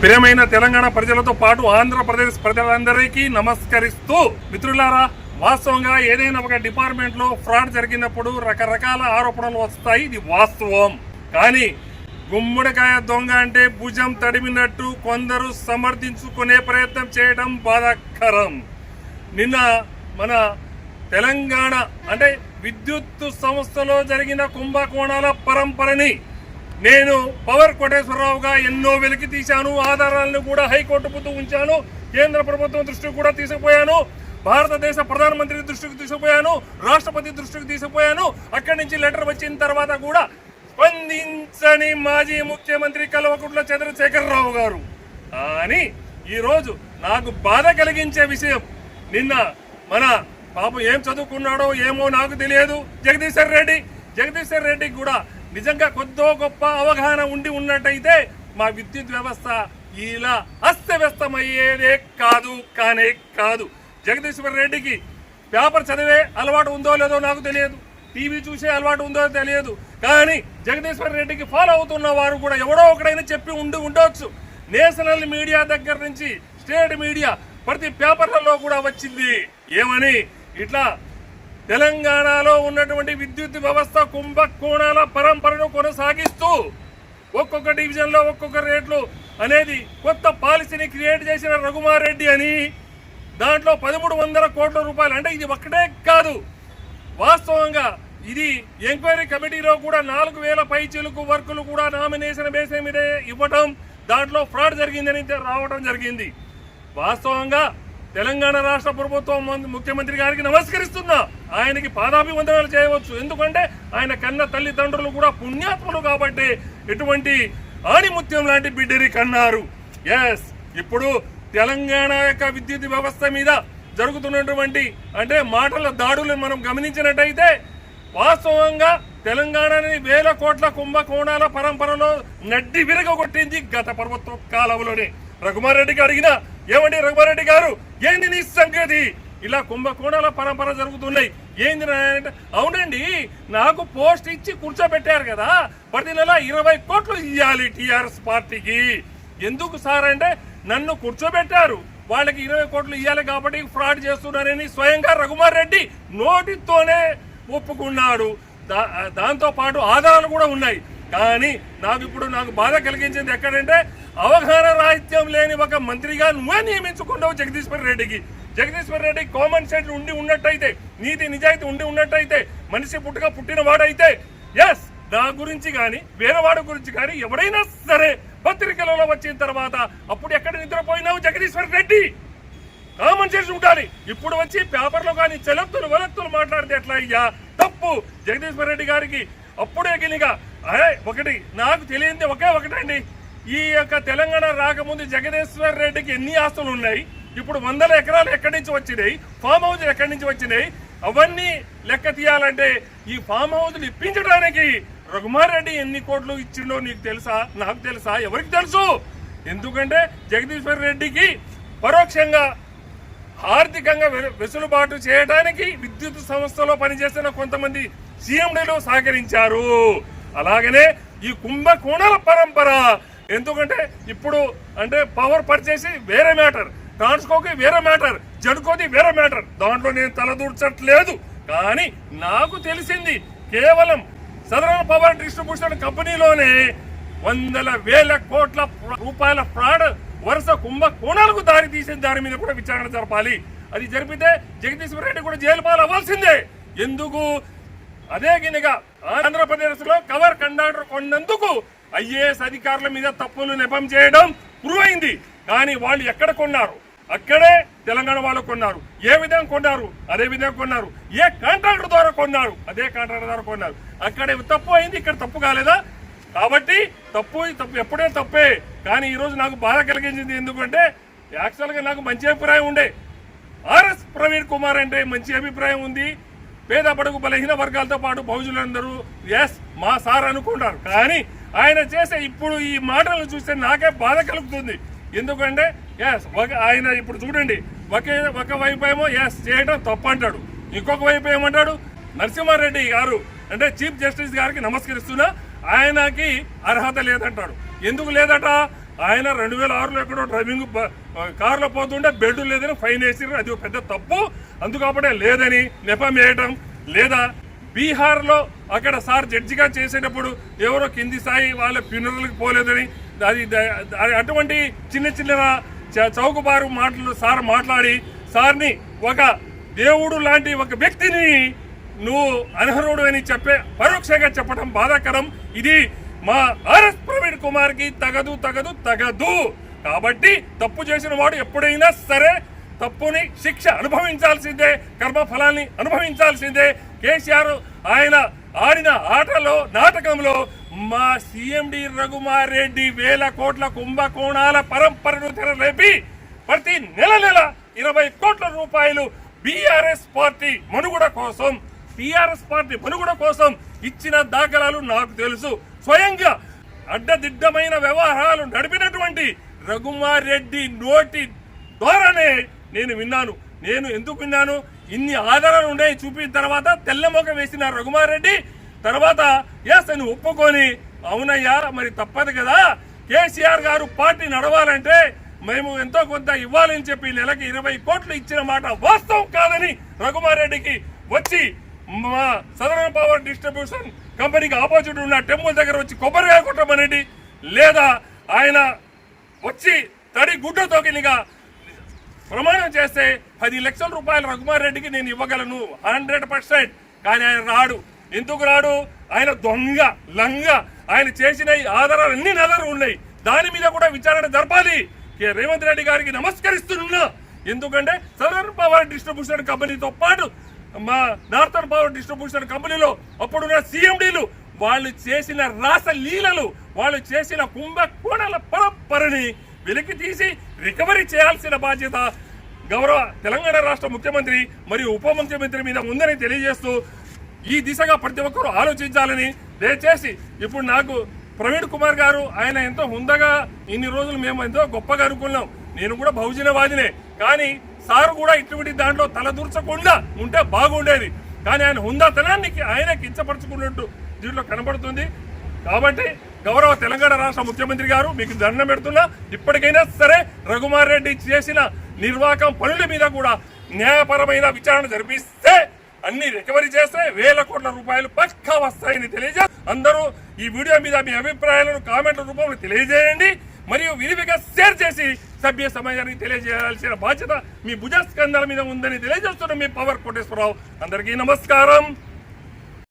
ప్రియమైన తెలంగాణ ప్రజలతో పాటు ఆంధ్రప్రదేశ్ ప్రజలందరికీ నమస్కరిస్తూ మిత్రులారా వాస్తవంగా ఏదైనా ఒక డిపార్ట్మెంట్లో ఫ్రాడ్ జరిగినప్పుడు రకరకాల ఆరోపణలు వస్తాయి ఇది వాస్తవం. కానీ గుమ్మడికాయ దొంగ అంటే భుజం తడిమినట్టు కొందరు సమర్థించుకునే ప్రయత్నం చేయడం బాధాకరం. నిన్న మన తెలంగాణ అంటే విద్యుత్ సంస్థలో జరిగిన కుంభకోణాల పరంపరని నేను పవర్ కోటేశ్వరరావుగా ఎన్నో వెలికి తీశాను ఆధారాలను కూడా హైకోర్టు ముందు ఉంచాను కేంద్ర ప్రభుత్వం దృష్టికి కూడా తీసుకుపోయాను భారతదేశ ప్రధానమంత్రి దృష్టికి తీసుకుపోయాను రాష్ట్రపతి దృష్టికి తీసుకుపోయాను అక్కడి నుంచి లెటర్ వచ్చిన తర్వాత కూడా స్పందించని మాజీ ముఖ్యమంత్రి కల్వకుంట్ల చంద్రశేఖరరావు గారు. కానీ ఈరోజు నాకు బాధ కలిగించే విషయం నిన్న మన పాపం ఏం చదువుకున్నాడో ఏమో నాకు తెలియదు. జగదీశ్వర్ రెడ్డి జగదీశ్వర్ రెడ్డికి కూడా నిజంగా కొద్దో గొప్ప అవగాహన ఉండి ఉన్నట్టయితే మా విద్యుత్ వ్యవస్థ ఇలా అస్తవ్యస్తమయ్యేదే కాదు కానే కాదు. జగదీశ్వర్ రెడ్డికి పేపర్ చదివే అలవాటు ఉందో లేదో నాకు తెలియదు. టీవీ చూసే అలవాటు ఉందో తెలియదు. కానీ జగదీశ్వర్ రెడ్డికి ఫాలో అవుతున్న వారు కూడా ఎవడో ఒకడైనా చెప్పి ఉండి ఉండవచ్చు నేషనల్ మీడియా దగ్గర నుంచి స్టేట్ మీడియా ప్రతి పేపర్లలో కూడా వచ్చింది. ఏమని? ఇట్లా తెలంగాణలో ఉన్నటువంటి విద్యుత్ వ్యవస్థ కుంభకోణాల పరంపరను కొనసాగిస్తూ ఒక్కొక్క డివిజన్లో ఒక్కొక్క రేట్లు అనేది కొత్త పాలసీని క్రియేట్ చేసిన రఘుమారెడ్డి అని దాంట్లో పదమూడు వందల కోట్ల రూపాయలు. అంటే ఇది ఒక్కటే కాదు. వాస్తవంగా ఇది ఎంక్వైరీ కమిటీలో కూడా నాలుగు వేల పై చిలుకు వర్కులు కూడా నామినేషన్ బేసే మీద ఇవ్వటం దాంట్లో ఫ్రాడ్ జరిగిందని రావడం జరిగింది. వాస్తవంగా తెలంగాణ రాష్ట్ర ప్రభుత్వం ముఖ్యమంత్రి గారికి నమస్కరిస్తున్నా. ఆయనకి పాదాభివందనాలు చేయవచ్చు. ఎందుకంటే ఆయన కన్న తల్లిదండ్రులు కూడా పుణ్యాత్ములు కాబట్టి ఎటువంటి ఆణిముత్యం లాంటి బిడ్డని కన్నారు. ఎస్ ఇప్పుడు తెలంగాణ యొక్క విద్యుత్ వ్యవస్థ మీద జరుగుతున్నటువంటి అంటే మాటల దాడులు మనం గమనించినట్టయితే వాస్తవంగా తెలంగాణని వేల కోట్ల కుంభకోణాల పరంపరలో నడ్డి విరగొట్టింది గత ప్రభుత్వ కాలంలోనే. రఘుమారెడ్డికి అడిగిన ఏమండి రఘుమారెడ్డి గారు? ఏంది నీ సంగతి? ఇలా కుంభకోణాల పరంపర జరుగుతున్నాయి. ఏంది అంటే, అవునండి నాకు పోస్ట్ ఇచ్చి కూర్చోబెట్టారు కదా ప్రతి నెల ఇరవై కోట్లు ఇవ్వాలి టీఆర్ఎస్ పార్టీకి. ఎందుకు సార్ అంటే నన్ను కూర్చోబెట్టారు. వాళ్ళకి ఇరవై కోట్లు ఇవ్వాలి కాబట్టి ఫ్రాడ్ చేస్తున్నారని స్వయంగా రఘుమార్ రెడ్డి నోటితోనే ఒప్పుకున్నాడు. దా- దాంతో పాటు ఆధారాలు కూడా ఉన్నాయి. కానీ నాకు ఇప్పుడు నాకు బాధ కలిగించింది ఎక్కడంటే అవగాహన రాహిత్యం లేని ఒక మంత్రిగా నువ్వే నియమించుకున్నావు జగదీశ్వర్ రెడ్డికి. జగదీశ్వర్ రెడ్డి కామన్ సెన్స్ ఉండి ఉన్నట్టయితే నీతి నిజాయితీ ఉండి ఉన్నట్టయితే మనిషి పుట్టుక పుట్టిన వాడైతే ఎస్ నా గురించి కానీ వేరే వాడి గురించి కానీ ఎవడైనా సరే పత్రికలలో వచ్చిన తర్వాత అప్పుడు ఎక్కడ నిద్రపోయినావు జగదీశ్వర్ రెడ్డి? కామన్ సెన్స్ ఉండాలి. ఇప్పుడు వచ్చి పేపర్లో కానీ చెలక్తులు వెలక్తులు మాట్లాడితే ఎట్లా అయ్యా? తప్పు. జగదీశ్వర్ రెడ్డి గారికి అప్పుడే గినిగా అరే ఒకటి నాకు తెలియంది ఒకే ఒకటండి. ఈ యొక్క తెలంగాణ రాకముందు జగదీశ్వర్ రెడ్డికి ఎన్ని ఆస్తులు ఉన్నాయి? ఇప్పుడు వందల ఎకరాలు ఎక్కడి నుంచి వచ్చినాయి? ఫామ్ హౌస్ ఎక్కడి నుంచి వచ్చినాయి? అవన్నీ లెక్క తీయాలంటే ఈ ఫామ్ హౌస్లు ఇప్పించడానికి రఘుమార్ రెడ్డి ఎన్ని కోట్లు ఇచ్చిండో నీకు తెలుసా? నాకు తెలుసా? ఎవరికి తెలుసు? ఎందుకంటే జగదీశ్వర్ రెడ్డికి పరోక్షంగా ఆర్థికంగా వె- వెసులుబాటు చేయడానికి విద్యుత్ సంస్థలో పనిచేస్తున్న కొంతమంది సీఎండీలు సహకరించారు. అలాగనే ఈ కుంభకోణాల పరంపర ఎందుకంటే ఇప్పుడు అంటే పవర్ పర్చేసి వేరే మ్యాటర్ ట్రాన్స్కోకి వేరే మ్యాటర్ జడ్కోది వేరే మ్యాటర్ దాంట్లో నేను తలదూర్చట్లేదు కానీ నాకు తెలిసింది కేవలం సదరన్ పవర్ డిస్ట్రిబ్యూషన్ కంపెనీలోనే వందల వేల కోట్ల రూపాయల ఫ్రాడ్ వరుస కుంభకోణాలకు దారి తీసిన దాని మీద కూడా విచారణ జరపాలి. అది జరిపితే జగదీశ్వర్ రెడ్డి కూడా జైలు పాలు అవ్వాల్సిందే ఎందుకు? అదే గినిగా ఆంధ్రప్రదేశ్లో కవర్ కండక్టర్ కొన్నందుకు ఐఏఎస్ అధికారుల మీద తప్పులు నెపం చేయడం ప్రూవ్ అయింది కానీ వాళ్ళు ఎక్కడ కొన్నారు? అక్కడే తెలంగాణ వాళ్ళు కొన్నారు. ఏ విధంగా కొన్నారు? అదే విధంగా కొన్నారు. ఏ కాంట్రాక్టర్ ద్వారా కొన్నారు? అదే కాంట్రాక్టర్ ద్వారా కొన్నారు. అక్కడ తప్పు అయింది ఇక్కడ తప్పు కాలేదా? కాబట్టి తప్పు తప్పు ఎప్పుడే తప్పే. కానీ ఈరోజు నాకు బాధ కలిగించింది ఎందుకంటే యాక్చువల్గా నాకు మంచి అభిప్రాయం ఉండే. ఆర్ఎస్ ప్రవీణ్ కుమార్ అంటే మంచి అభిప్రాయం ఉంది. పేద పడుగు బలహీన వర్గాలతో పాటు బహుజనులందరూ ఎస్ మా సార్ అనుకుంటారు కానీ ఆయన చేసే ఇప్పుడు ఈ మాటలు చూస్తే నాకే బాధ కలుగుతుంది. ఎందుకంటే ఎస్ ఒక ఆయన ఇప్పుడు చూడండి ఒకే ఒక వైపు ఏమో ఎస్ చేయడం తప్పు అంటాడు ఇంకొక వైపు ఏమంటాడు? నరసింహారెడ్డి గారు అంటే చీఫ్ జస్టిస్ గారికి నమస్కరిస్తున్నా ఆయనకి అర్హత లేదంటాడు. ఎందుకు లేదట? ఆయన రెండు వేల ఆరులో ఎక్కడో డ్రైవింగ్ కారులో పోతుంటే బెడ్ లేదని ఫైన్ వేసి అది ఒక పెద్ద తప్పు. అందుకప్పుడే లేదని నెపం వేయటం లేదా బీహార్లో అక్కడ సార్ జడ్జిగా చేసేటప్పుడు ఎవరో కింది స్థాయి వాళ్ళ ఫ్యూనరల్కి పోలేదని అది అటువంటి చిన్న చిన్న చ- చౌకబారు మాటలు సార్ మాట్లాడి సార్ని ఒక దేవుడు లాంటి ఒక వ్యక్తిని నువ్వు అనర్హుడు అని చెప్పే పరోక్షంగా చెప్పడం బాధాకరం. ఇది మా ఆర్ఎస్ ప్రవీణ్ కుమార్కి తగదు తగదు తగదు. కాబట్టి తప్పు చేసిన వాడు ఎప్పుడైనా సరే తప్పుని శిక్ష అనుభవించాల్సిందే కర్మ ఫలాన్ని అనుభవించాల్సిందే. కేసీఆర్ ఆయన ఆడిన ఆటలో నాటకంలో మా సీఎండి రఘుమార్ రెడ్డి వేల కోట్ల కుంభకోణాల పరంపరను తెరలేపి ప్రతి నెల నెల ఇరవై కోట్ల రూపాయలు బీఆర్ఎస్ పార్టీ మనుగడ కోసం టిఆర్ఎస్ పార్టీ మనుగడ కోసం ఇచ్చిన దాఖలాలు నాకు తెలుసు. స్వయంగా అడ్డదిడ్డమైన వ్యవహారాలు నడిపినటువంటి రఘుమార్ రెడ్డి నోటి ద్వారానే నేను విన్నాను. నేను ఎందుకు విన్నాను? ఇన్ని ఆధారాలు ఉండే చూపిన తర్వాత తెల్లమొక వేసిన రఘుమారెడ్డి తర్వాత ఎస్ అని ఒప్పుకొని అవునయ్యా మరి తప్పదు కదా. కేసీఆర్ గారు పార్టీ నడవాలంటే మేము ఎంతో కొంత ఇవ్వాలని చెప్పి నెలకి ఇరవై కోట్లు ఇచ్చిన మాట వాస్తవం కాదని రఘుమారెడ్డికి వచ్చి మా సదరన్ పవర్ డిస్ట్రిబ్యూషన్ కంపెనీకి ఆపోజిట్ ఉన్న టెంపుల్ దగ్గర వచ్చి కొబ్బరికాయ కొట్టమనేది లేదా ఆయన వచ్చి తడి గుడ్డ తోకినిగా ప్రమాణం చేస్తే పది లక్షల రూపాయలు రఘుమార్ రెడ్డికి నేను ఇవ్వగలను. Hundred percent. కానీ ఆయన రాడు. ఎందుకు రాడు? ఆయన దొంగ లంగ. ఆయన చేసిన ఆధారాలు అన్ని నెలలు ఉన్నాయి. దాని మీద కూడా విచారణ జరపాలి. రేవంత్ రెడ్డి గారికి నమస్కరిస్తున్నా. ఎందుకంటే సదరన్ పవర్ డిస్ట్రిబ్యూషన్ కంపెనీతో పాటు మా నార్థన్ పవర్ డిస్ట్రిబ్యూషన్ కంపెనీలో అప్పుడున్న సీఎండీలు వాళ్ళు చేసిన రాస లీలలు వాళ్ళు చేసిన కుంభకోణాల పరంపరని వెలికి తీసి రికవరీ చేయాల్సిన బాధ్యత గౌరవ తెలంగాణ రాష్ట్ర ముఖ్యమంత్రి మరియు ఉప ముఖ్యమంత్రి మీద ఉందని తెలియజేస్తూ ఈ దిశగా ప్రతి ఒక్కరూ ఆలోచించాలని దయచేసి ఇప్పుడు నాకు ప్రవీణ్ కుమార్ గారు ఆయన ఎంతో హుందగా ఇన్ని రోజులు మేము ఎంతో గొప్పగా అనుకున్నాం. నేను కూడా బహుజనవాదినే. కానీ సారు కూడా ఇటువంటి దాంట్లో తలదూర్చకుండా ఉంటే బాగుండేది. కానీ ఆయన హుందాతనానికి ఆయన కించపరచుకున్నట్టు దీంట్లో కనబడుతుంది. కాబట్టి గౌరవ తెలంగాణ రాష్ట్ర ముఖ్యమంత్రి గారు మీకు దండం పెడుతున్నా. ఇప్పటికైనా సరే రఘుమార్ రెడ్డి చేసిన నిర్వాహకం పనుల మీద కూడా న్యాయపరమైన విచారణ జరిపిస్తే అన్ని రికవరీ చేస్తే వేల కోట్ల రూపాయలు పక్కా వస్తాయని తెలియజే అందరూ ఈ వీడియో మీద మీ అభిప్రాయాలను కామెంట్ల రూపంలో తెలియజేయండి. మరియు విరివిగా షేర్ చేసి సభ్య సమాజానికి తెలియజేయాల్సిన బాధ్యత మీ భుజస్కంధాల మీద ఉందని తెలియజేస్తున్న మీ పవర్ కోటేశ్వరరావు. అందరికీ నమస్కారం.